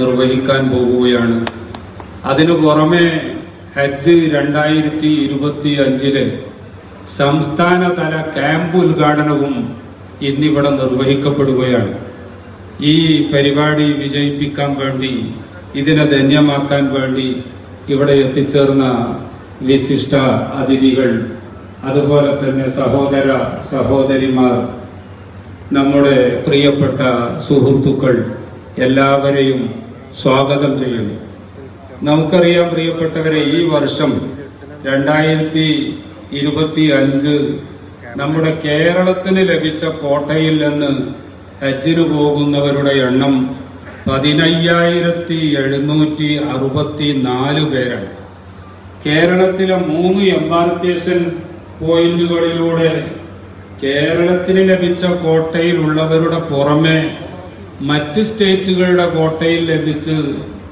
നിർവഹിക്കാൻ പോകുകയാണ്. അതിനു പുറമെ ഹജ്ജ് രണ്ടായിരത്തി ഇരുപത്തി അഞ്ചിൽ സംസ്ഥാനതല ക്യാമ്പ് ഉദ്ഘാടനവും ഇന്നിവിടെ നിർവഹിക്കപ്പെടുകയാണ്. ഈ പരിപാടി വിജയിപ്പിക്കാൻ വേണ്ടി ഇതിനെ ധന്യമാക്കാൻ വേണ്ടി ഇവിടെ എത്തിച്ചേർന്ന വിശിഷ്ട അതിഥികൾ അതുപോലെ തന്നെ സഹോദര സഹോദരിമാർ നമ്മുടെ പ്രിയപ്പെട്ട സുഹൃത്തുക്കൾ എല്ലാവരെയും സ്വാഗതം ചെയ്യുന്നു. നമുക്കറിയാം പ്രിയപ്പെട്ടവരെ ഈ വർഷം രണ്ടായിരത്തി ഇരുപത്തി അഞ്ച് നമ്മുടെ കേരളത്തിന് ലഭിച്ച കോട്ടയിൽ നിന്ന് ഹജ്ജിന് പോകുന്നവരുടെ എണ്ണം പതിനയ്യായിരത്തി എഴുന്നൂറ്റി അറുപത്തി നാല് പേരാണ്. കേരളത്തിലെ മൂന്ന് എംബാർക്കേഷൻ പോയിന്റുകളിലൂടെ കേരളത്തിന് ലഭിച്ച കോട്ടയിലുള്ളവരുടെ പുറമെ മറ്റ് സ്റ്റേറ്റുകളുടെ കോട്ടയിൽ ലഭിച്ച്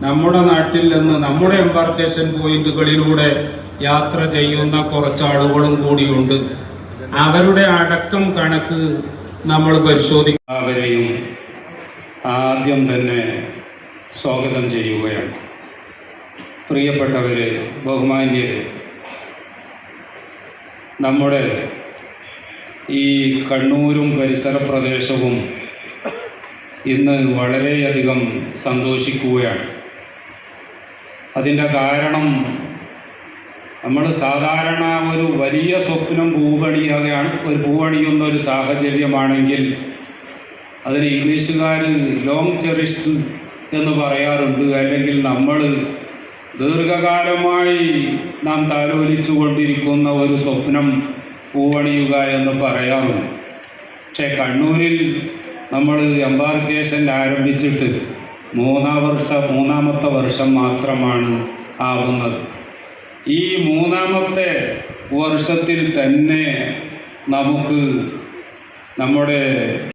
നമ്മുടെ നാട്ടിൽ നിന്ന് നമ്മുടെ എംബാർക്കേഷൻ പോയിന്റുകളിലൂടെ യാത്ര ചെയ്യുന്ന കുറച്ചാളുകളും കൂടിയുണ്ട്. അവരുടെ അടക്കം കണക്ക് നമ്മൾ പരിശോധിക്കും അവരെയും ആദ്യം തന്നെ സ്വാഗതം ചെയ്യുകയാണ്. പ്രിയപ്പെട്ടവരെ ബഹുമാന്യരെ നമ്മുടെ ഈ കണ്ണൂരും പരിസര പ്രദേശവും ഇന്ന് വളരെയധികം സന്തോഷിക്കുകയാണ്. അതിന്റെ കാരണം നമ്മൾ സാധാരണ ഒരു വലിയ സ്വപ്നം പൂവണിയുകയാണ് ഒരു പൂവണിയുന്ന ഒരു സാഹചര്യമാണെങ്കിൽ അതിന് ഇംഗ്ലീഷുകാർ ലോങ് ചെറിസ്റ്റ് എന്ന് പറയാറുണ്ട്. അല്ലെങ്കിൽ നമ്മൾ ദീർഘകാലമായി നാം താലോലിച്ചു കൊണ്ടിരിക്കുന്ന ഒരു സ്വപ്നം പൂവണിയുക എന്ന് പറയാറുണ്ട്. പക്ഷേ കണ്ണൂരിൽ നമ്മൾ എംബാർക്കേഷൻ ആരംഭിച്ചിട്ട് മൂന്നാം വർഷ മൂന്നാമത്തെ വർഷം മാത്രമാണ് ആവുന്നത്. ഈ മൂന്നാമത്തെ വർഷത്തിൽ തന്നെ നമുക്ക് നമ്മുടെ